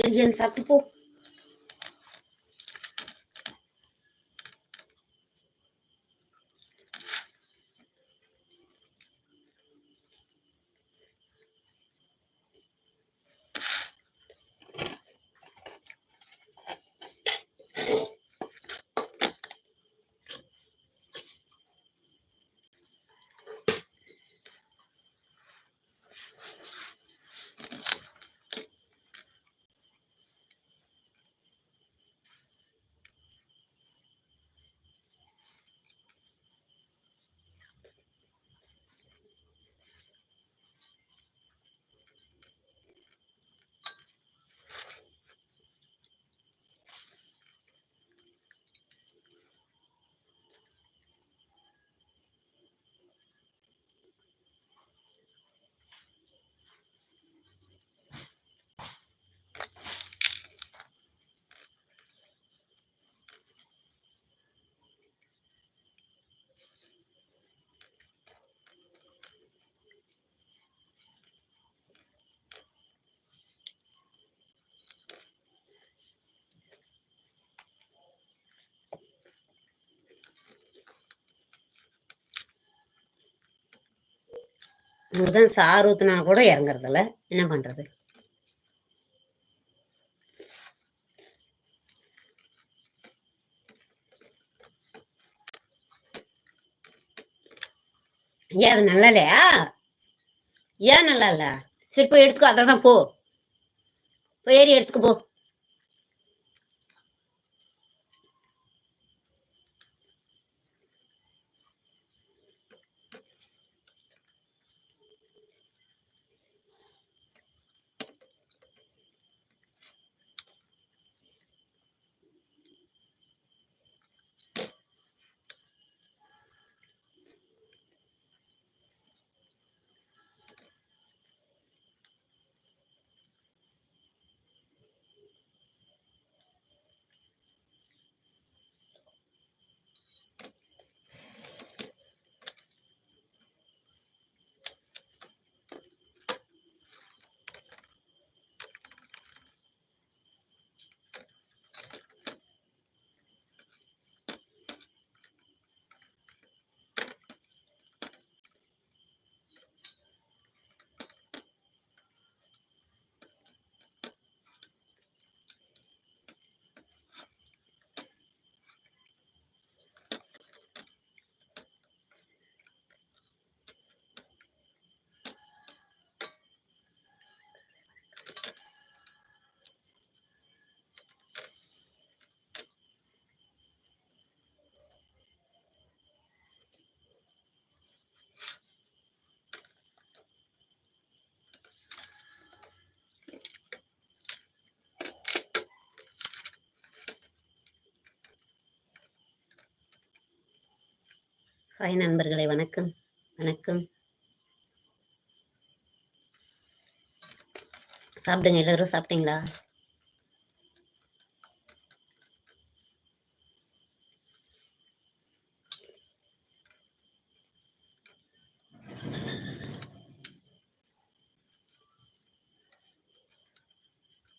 Yan, yan, sakto po. முதல் சாறு ஊத்துனா கூட இறங்குறதில்ல. என்ன பண்றது? ஏன் அது நல்லா இல்லையா ஏன் நல்லா இல்ல சரி போய் எடுத்துக்கோ அதான் போ. போய் ஏறி எடுத்துக்கோ போ. ஹாய் நண்பர்களை வணக்கம். வணக்கம். சாப்பிடுங்க எல்லாரும் சாப்பிட்டீங்களா?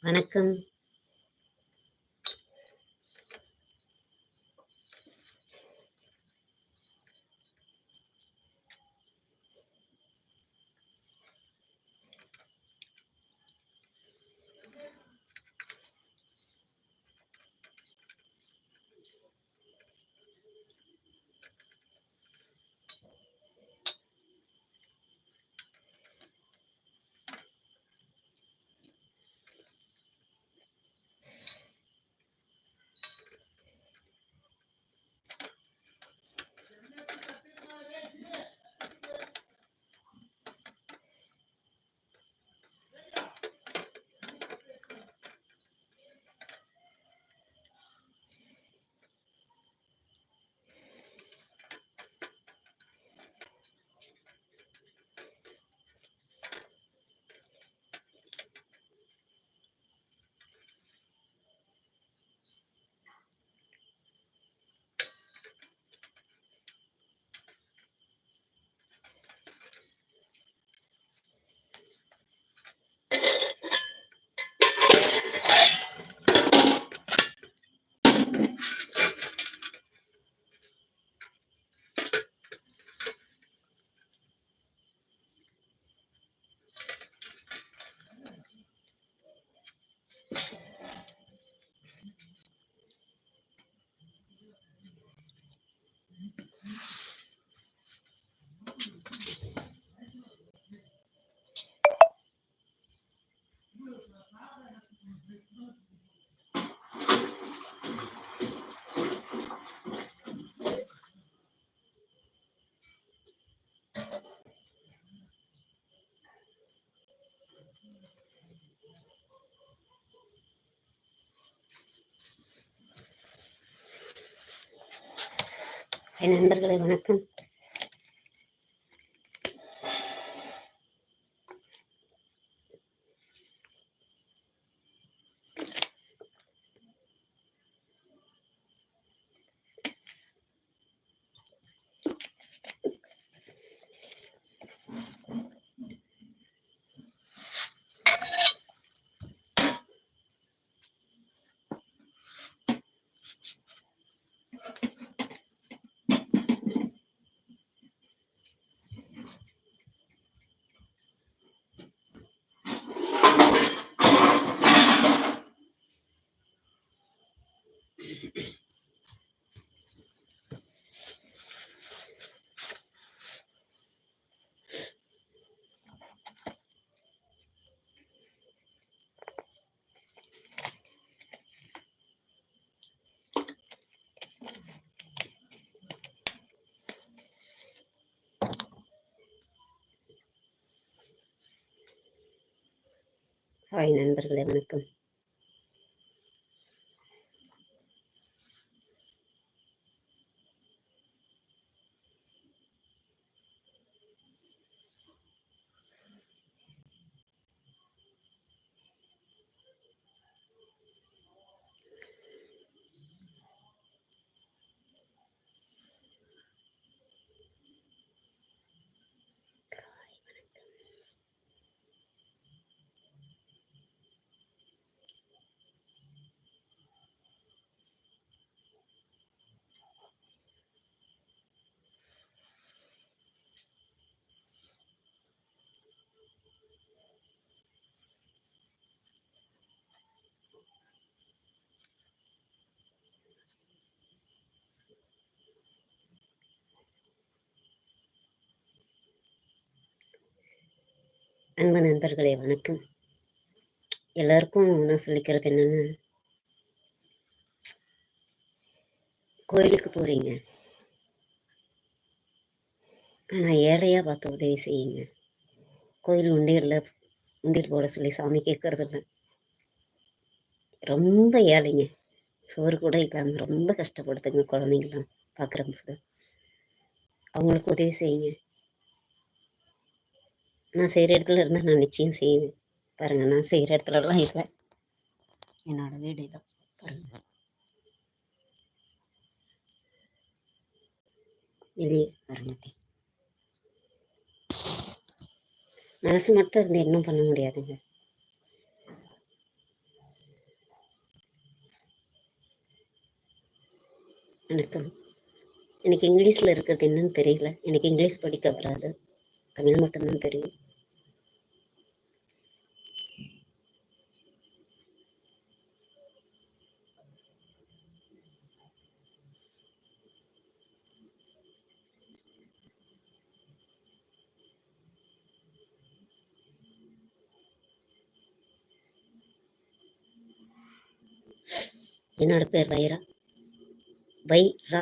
வணக்கம். நண்பர்களே வணக்கம். நண்பர்களே வணக்கம் அன்பு நண்பர்களே வணக்கம். எல்லாருக்கும் நான் சொல்லிக்கிறது என்னென்னா கோயிலுக்கு போகிறீங்க ஆனால் ஏழையாக பார்த்து உதவி செய்யுங்க. கோயில் உண்டியலில் உண்டியல் போட சொல்லி சாமி கேட்கறது இல்லை. ரொம்ப ஏழைங்க. சோறு கூட இல்லாமல் ரொம்ப கஷ்டப்படுத்துங்க குழந்தைங்களாம் பார்க்குறம்போது. அவங்களுக்கு உதவி செய்யுங்க. நான் செய்கிற இடத்துல இருந்தால் நான் நிச்சயம் செய்வேன். பாருங்கள் நான் செய்கிற இடத்துலலாம் இல்லை. என்னோட வீடு இதான். பாருங்கள் வெளியே பாருங்க மனசு மட்டும் இருந்து இன்னும் பண்ண முடியாதுங்க. வணக்கம். எனக்கு இங்கிலீஷில் இருக்கிறது என்னன்னு தெரியல. எனக்கு இங்கிலீஷ் படிக்க வராது. தமிழ் மட்டும்தான் தெரியும். என்னோட பேர் வைரா. வைரா.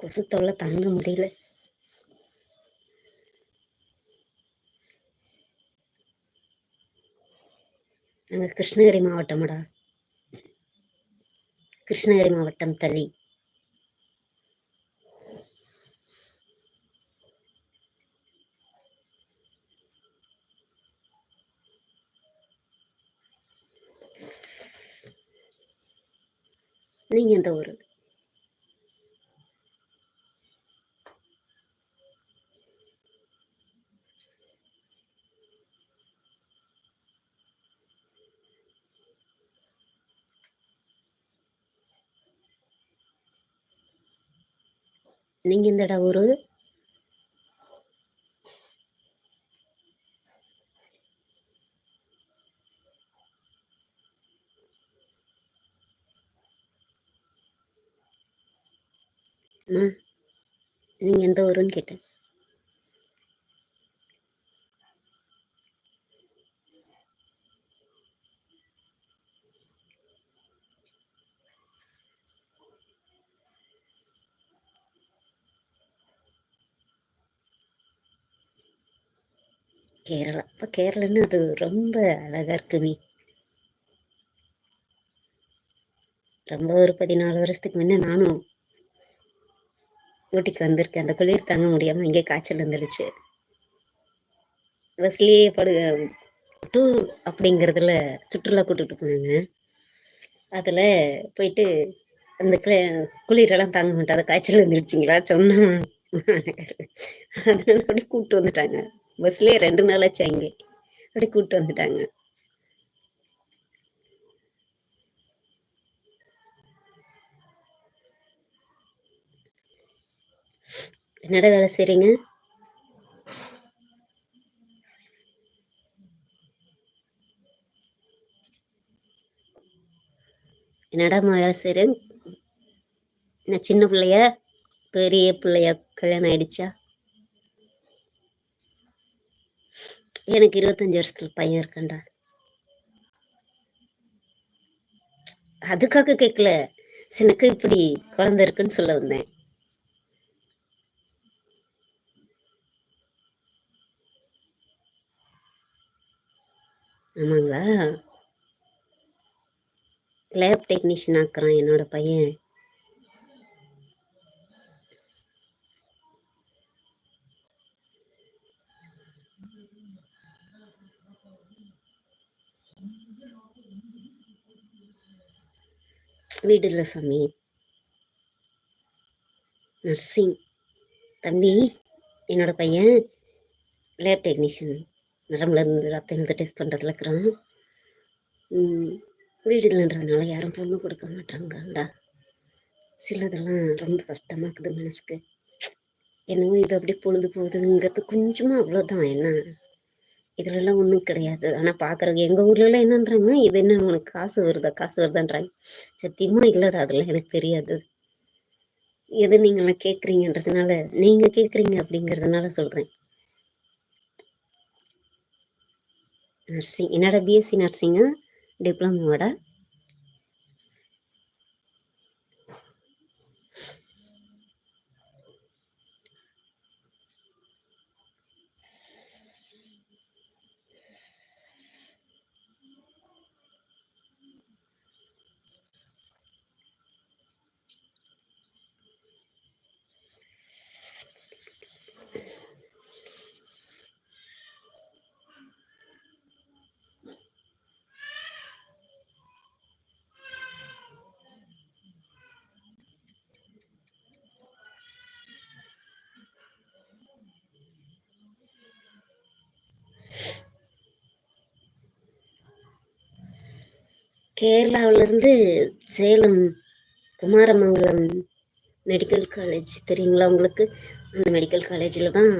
கொசு தொல்லை தாங்க முடியல. நாங்கள் கிருஷ்ணகிரி மாவட்டமாடா. கிருஷ்ணகிரி மாவட்டம் தள்ளி. நீங்கள் எந்த ஊர்? நீங்க எந்தடா ஊரு அம்மா நீங்க எந்த ஊருன்னு கேட்டேன். கேரளா. இப்போ கேரளான்னு அது ரொம்ப அழகா இருக்குமே. ரொம்ப ஒரு பதினாலு வருஷத்துக்கு முன்னே நானும் ஊட்டிக்கு வந்திருக்கேன். அந்த குளிர் தாங்க முடியாமல் இங்கே காய்ச்சல் வந்துடுச்சு. பஸ்லேயே படு டூர் அப்படிங்கிறதுல சுற்றுலா கூட்டுட்டு போனாங்க. அதில் போயிட்டு அந்த குளிரெல்லாம் தாங்க மாட்டேன் அதை காய்ச்சல் வந்துடுச்சிங்களா? சொன்னோம் அதனால அப்படி கூப்பிட்டு வந்துட்டாங்க. பஸ்லேயே ரெண்டு நாள் ஆச்சு அப்படி கூப்பிட்டு வந்துட்டாங்க. என்னடா வேலை செய்கிறீங்க என்னடா வேலை செய்கிறேன் நான் சின்ன பிள்ளையா? பெரிய பிள்ளையா? கல்யாணம் ஆயிடுச்சா? எனக்கு இருபத்தஞ்சி வருஷத்துல பையன் இருக்கண்டா அதுக்காக கேட்கல எனக்கு இப்படி குழந்தை இருக்குன்னு சொல்ல வந்தேன். ஆமாங்களா? லேப் டெக்னீஷியன் ஆக்குறான் என்னோட பையன். வீடு இல்லை சாமி. நர்சிங். தம்பி என்னோட பையன் லேப் டெக்னீஷியன். நரம்புல இருந்து ரத்தம் இருந்து டெஸ்ட் பண்ணுறதுல இருக்கிறான். வீடு இல்லைன்றதுனால யாரும் பொண்ணு கொடுக்க மாட்டாங்கடா சிலதெல்லாம் ரொம்ப கஷ்டமாக இருக்குது மனசுக்கு. என்னவோ இது அப்படி பொழுது போகுதுங்கிறது கொஞ்சமாக அவ்வளோதான் என்ன இதுலலாம் ஒன்றும் கிடையாது. ஆனால் பார்க்குறவங்க எங்கள் ஊர்லலாம் என்னன்றாங்க இது என்ன உனக்கு காசு வருதா? காசு வருதான்றாங்க. சத்தியமாக இல்லைடா அதெல்லாம் எனக்கு தெரியாது. எது நீங்களாம் கேட்குறீங்கன்றதுனால நீங்கள் கேட்குறீங்க அப்படிங்கிறதுனால சொல்கிறேன் நர்சிங் என்னடா பிஎஸ்சி நர்சிங்கா? டிப்ளமோட கேரளாவிலேருந்து சேலம் குமாரமங்கலம் மெடிக்கல் காலேஜ் தெரியுங்களா உங்களுக்கு? அந்த மெடிக்கல் காலேஜில் தான்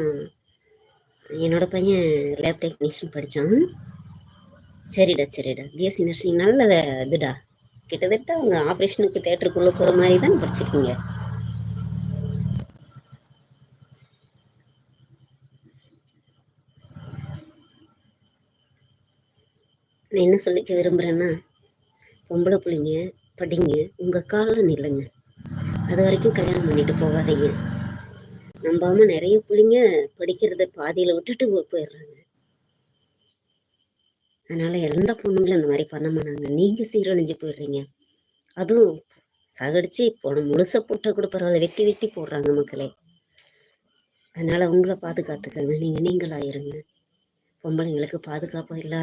என்னோடய பையன் லேப் டெக்னீஷியன் படித்தான் சரிடா சரிடா. பிஎஸ்சி நர்சிங் நல்ல இதுடா. கிட்டத்தட்ட அவங்க ஆப்ரேஷனுக்கு தேட்டருக்குள்ளே போகிற மாதிரி தான் படிச்சிருக்கீங்க. நான் என்ன சொல்லிக்க விரும்புகிறேன்னா பொம்பளை பிள்ளைங்க படிங்க உங்கள் காலில் நில்லுங்க. அது வரைக்கும் கல்யாணம் பண்ணிட்டு போகாதீங்க. நம்பாம நிறைய பிள்ளைங்க படிக்கிறத பாதியில் விட்டுட்டு போயிடுறாங்க. அதனால எந்த பொண்ணுங்களும் இந்த மாதிரி பண்ண மாட்டாங்க. நீங்கள் சீரழிஞ்சு போயிடுறீங்க. அதுவும் சகடிச்சு போன முழுச போட்டால் கூட பரவாயில்ல வெட்டி வெட்டி போடுறாங்க மக்களே. அதனால உங்களை பாதுகாத்துக்கங்க. நீங்கள் நீங்களாயிருங்க. பொம்பளைங்களுக்கு பாதுகாப்பாக இல்லாத